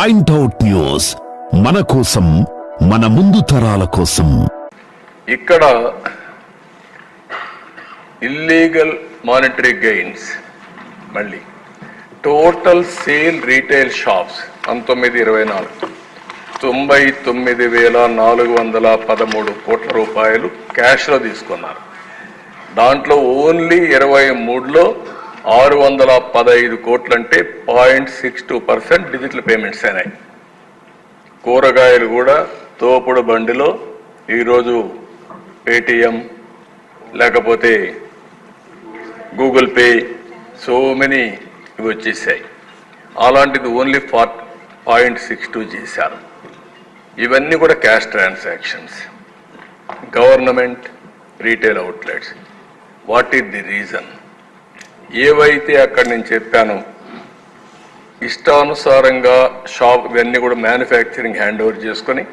Point out news మన కోసం మన ముందు తరాల కోసం. ఇక్కడ ఇల్లీగల్ మానిటరీ గెయిన్స్ మళ్ళీ టోటల్ సేల్ రీటైల్ షాప్స్ పంతొమ్మిది ఇరవై నాలుగు. తొంభై తొమ్మిది వేల నాలుగు వందల పదమూడు కోట్ల రూపాయలు క్యాష్లో తీసుకున్నారు. దాంట్లో ఓన్లీ ఇరవై మూడులో ఆరు వందల పదహైదు కోట్లంటే point six two percent digital payments అయినాయి. కూరగాయలు కూడా తోపుడు బండిలో ఈరోజు పేటిఎం లేకపోతే గూగుల్ పే సో మెనీ ఇవి వచ్చేసాయి. అలాంటిది only four point six two చేశారు. ఇవన్నీ కూడా cash transactions government retail outlets. What is the reason? ఏవైతే అక్కడ నేను చెప్పానో ఇష్టానుసారంగా షాప్ ఇవన్నీ కూడా మ్యానుఫ్యాక్చరింగ్ హ్యాండ్ ఓవర్ చేసుకొని